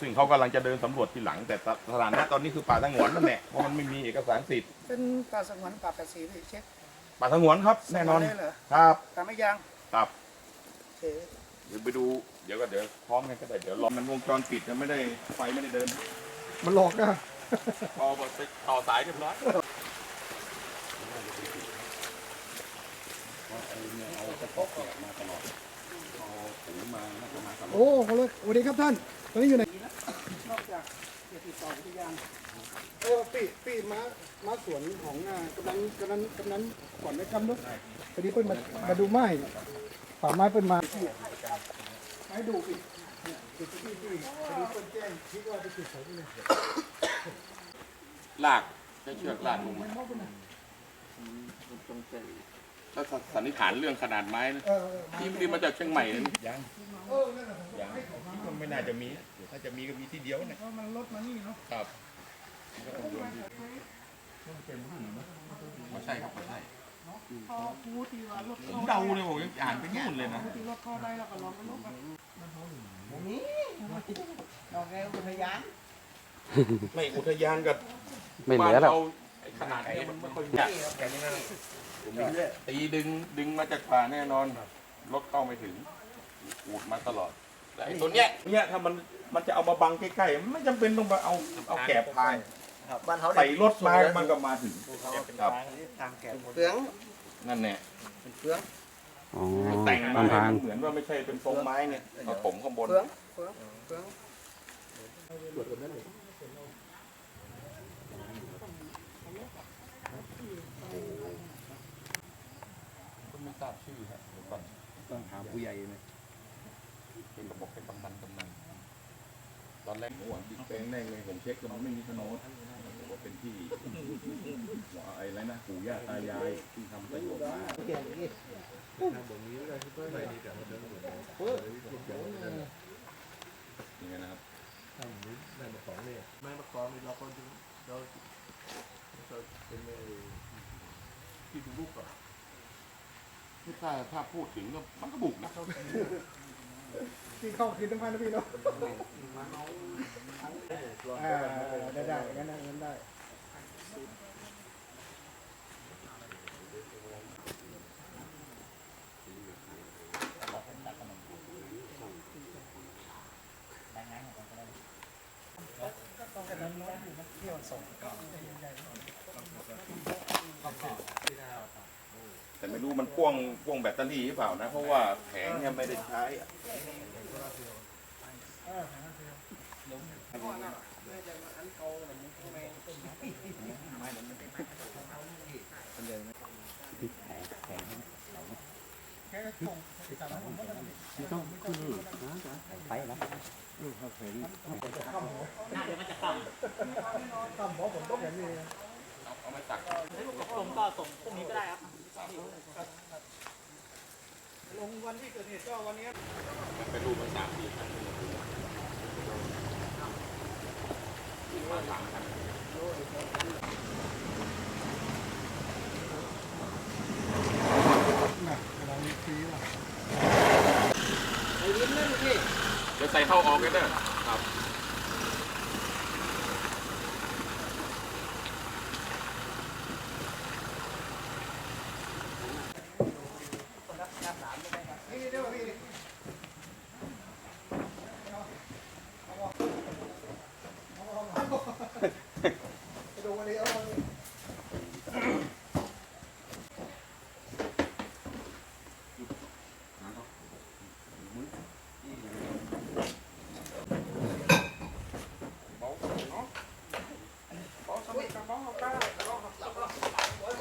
ซึ่งเขากำลังจะเดินสำรวจทีหลัง แต่สถานะตอนนี้คือป่าสงวนนั่นแหละเพราะมันไม่มีเอกสารสิทธิ์เป็นป่าสงวนป่าประสีพี่เช็คป่าสงวนครับ แน่นอนได้เหรอครับตามไม่ยังครับโอเคเดี๋ยวไปดูเดี๋ยวก็เดี๋ยวพร้อมกันก็ได้เดี๋ยวรอมันวงจรปิดมันไม่ได้ไฟไม่ได้เดิน มันหลอกอะพอไปต่อสายเรียบร้อยโอ้โหเลยสวัสดีครับท่านตอนนี้อยู่ไหนนอกจากจะ ติดต่ออุทยานเออปีปีม้าม้าสวนของอ่ากำนันกำนันกำนันก่อนนะครับลูกพอดีเพิ่นมามาดูไม้ป่าไม้เพิ่นมาไม้ดูปีเนี่ยจุดที่ปีพอดีเพิ่นแจ้งคิดว่าไปจุดเขาที่ไหนลากใช้เชือกลากลงมาแล้วสันนิษฐานเรื่องขนาดไม้นะเออเออที่ที่มาจากเชียงใหม่นะนี่ยังเออนั่นแหละผมยังมันไม่น่าจะมี ถ้าจะมีก็มีที่เดียวนะเพราะมันลดมานี่เนาะครับไม่ใช่ครับไม่ใช่พอพูดที่ว่ารถผมเดาเลยผมยังอ่านไปนู่นเลยนะที่รถเข้าได้แล้วก็ลองกันลบกันดอกแก้วอุทยานไม่อุทยานกับไม่เหลือแล้วบ้านราไอ้ขนาดนี้มันไม่ค่อยใหญ่ตีดึงดึงมาจากป่าแน่นอนรถเข้าไม่ถึงอูดมาตลอด แต่ไอ้ตัวเนี้ยเนี่ยถ้ามันมันจะเอามาบังใกล้ๆมันไม่จำเป็นต้องมาเอาเอาแกบพายบ้านเขาใส่รถมามันก็มาถึงครับทางแก่เฟืองนั่นแน่เป็นเฟืองอ๋อแต่งมาลำพานเหมือนว่าไม่ใช่เป็นทรงไม้เนี่ยเอาถมข้างบนเฟืองเฟืองเฟืองก็ไม่ทราบชื่อฮะเดี๋ยวก่อนต้องถามผู้ใหญ่ไหม เป็นระบบเป็นกำนันกำนันตอนแรกหวังบิ๊กแปลงแรกเลยผมเช็คแล้วมันไม่มีโฉนดบอกว่าเป็นที่ไอ้ไรนะปู่ย่าตายายที่ทำประโยชน์มาอย่างเงี้ยนะครับไม่ประกอบนี่เราก็ดูเราเราเป็นที่ดูรูปก่อนถ้าถ้าพูดถึงก็มันก็บุกนะ ที่เข้าคืนทั้งพันนะพี่เนาะอ่าได้ได้งั้นได้งั้นได้ แต่ไม่รู้มันพ่วงพ่วงแบตเตอรี่หรือเปล่านะ เพราะว่าแผงเนี่ยไม่ได้ใช้อะไปแล้วข้ามหมอผมต้องอย่างนี้เอามาตักส่งก็ส่งพรุ่งนี้ก็ได้ครับ ลงวันที่เกิดเหตุก็วันนี้มันเป็นรูปภาษามสี่ครั้งมาสามครั้งเดี๋ยวใส่เข้าออกกันเด้อ